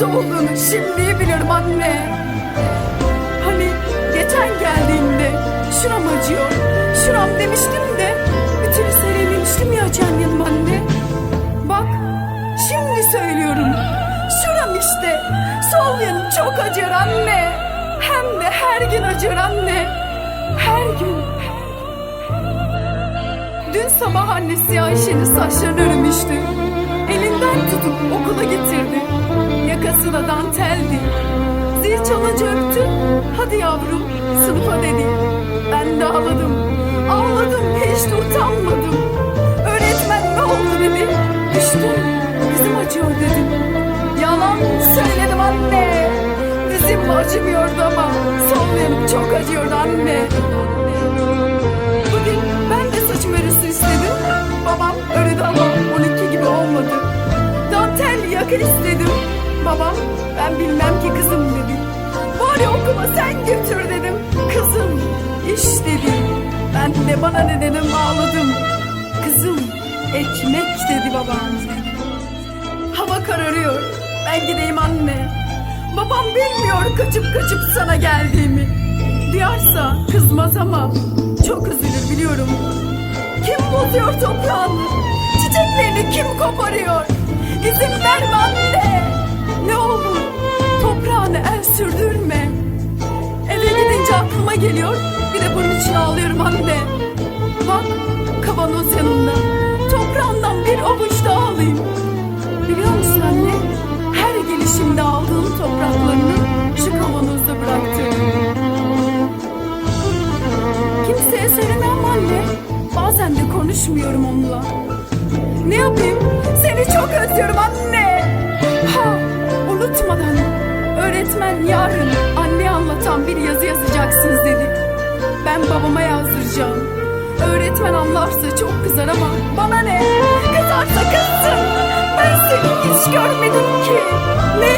neresi olduğunu şimdi biliyorum anne. Hani geçen geldiğimde şuram acıyor, şuram demiştim de bir türlü seyrememiştim ya acıyan yanım anne. Bak şimdi söylüyorum. Şuram işte. Sol yanım çok acır anne. Hem de her gün acır anne. Her gün. Dün sabah annesi Ayşe'nin saçlarını örmüştü. Elinden tutup okula getirdi. Yakası da danteldi. Zil çalınca öptü. Hadi yavrum sınıfa dedi. Ben de ağladım. Ağladım hiç de utanmadım. Öğretmen ne oldu dedi. Düştüm. Dizim acıyor dedim. Yalan söyledim anne. Dizim acımıyordu ama sol çok acıyordu anne. Bugün ben de saçım örüsü istedim. Babam ördü ama onunki gibi olmadı. Dantel yakın istedim. Babam ben bilmem ki kızım dedi. Bari okula sen götür dedim. Kızım iş dedi. Ben de bana ne dedim ağladım. Kızım ekmek dedi babam. Hava kararıyor. Ben gideyim anne. Babam bilmiyor kaçıp kaçıp sana geldiğimi. Duyarsa kızmaz ama çok üzülür biliyorum. Kim bozuyor toprağını? Çiçeklerini kim koparıyor? Aklıma geliyor. Bir de bunun için ağlıyorum anne. Bak kavanoz yanımda. Toprağından bir avuç daha alayım. Biliyor musun anne? Her gelişimde aldığım topraklarını şu kavanozda bıraktım. Kimseye söylemem anne. Bazen de konuşmuyorum onunla. Ne yapayım? Seni çok özlüyorum anne. Ha, unutmadan. Öğretmen yarın yazacaksınız dedi. Ben babama yazdıracağım. Öğretmen anlarsa çok kızar ama bana ne? Kızarsa kızsın. Ben seni hiç görmedim ki. Ne